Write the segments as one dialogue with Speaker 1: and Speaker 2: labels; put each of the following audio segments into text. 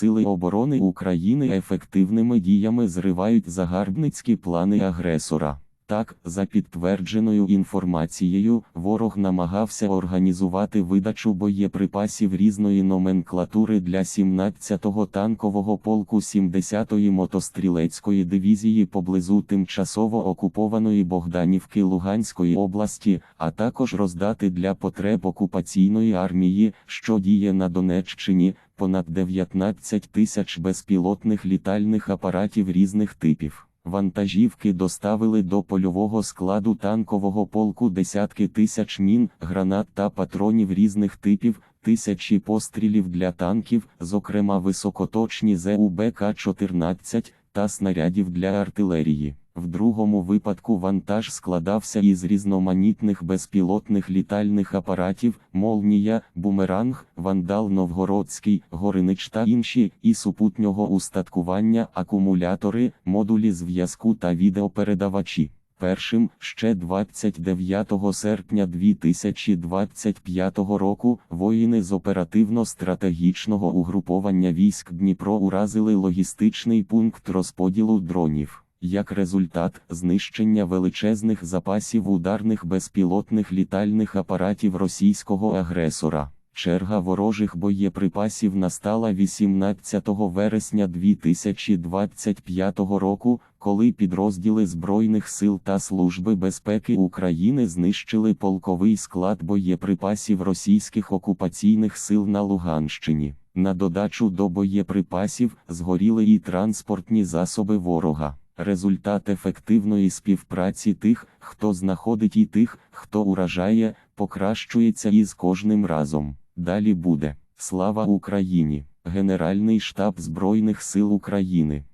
Speaker 1: Сили оборони України ефективними діями зривають загарбницькі плани агресора. Так, за підтвердженою інформацією, ворог намагався організувати видачу боєприпасів різної номенклатури для 17-го танкового полку 70-ї мотострілецької дивізії поблизу тимчасово окупованої Богданівки Луганської області, а також роздати для потреб окупаційної армії, що діє на Донеччині, понад 19 тисяч безпілотних літальних апаратів різних типів. Вантажівки доставили до польового складу танкового полку десятки тисяч мін, гранат та патронів різних типів, тисячі пострілів для танків, зокрема високоточні ЗУБК-14 та снарядів для артилерії. В другому випадку вантаж складався із різноманітних безпілотних літальних апаратів, молнія, бумеранг, вандал Новгородський, Горинич та інші, і супутнього устаткування, акумулятори, модулі зв'язку та відеопередавачі. Першим, ще 29 серпня 2025 року, воїни з оперативно-стратегічного угруповання військ Дніпро уразили логістичний пункт розподілу дронів. Як результат, знищення величезних запасів ударних безпілотних літальних апаратів російського агресора. Черга ворожих боєприпасів настала 18 вересня 2025 року, коли підрозділи Збройних сил та Служби безпеки України знищили полковий склад боєприпасів російських окупаційних сил на Луганщині. На додачу до боєприпасів згоріли і транспортні засоби ворога. Результат ефективної співпраці тих, хто знаходить і тих, хто уражає, покращується із кожним разом. Далі буде. Слава Україні! Генеральний штаб Збройних сил України.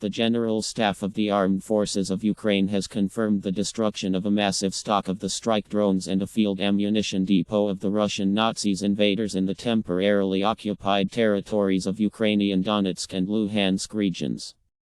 Speaker 2: The General Staff of the Armed Forces of Ukraine has confirmed the destruction of a massive stock of the strike drones and a field ammunition depot of the Russian Nazis invaders in the temporarily occupied territories of Ukrainian Donetsk and Luhansk regions.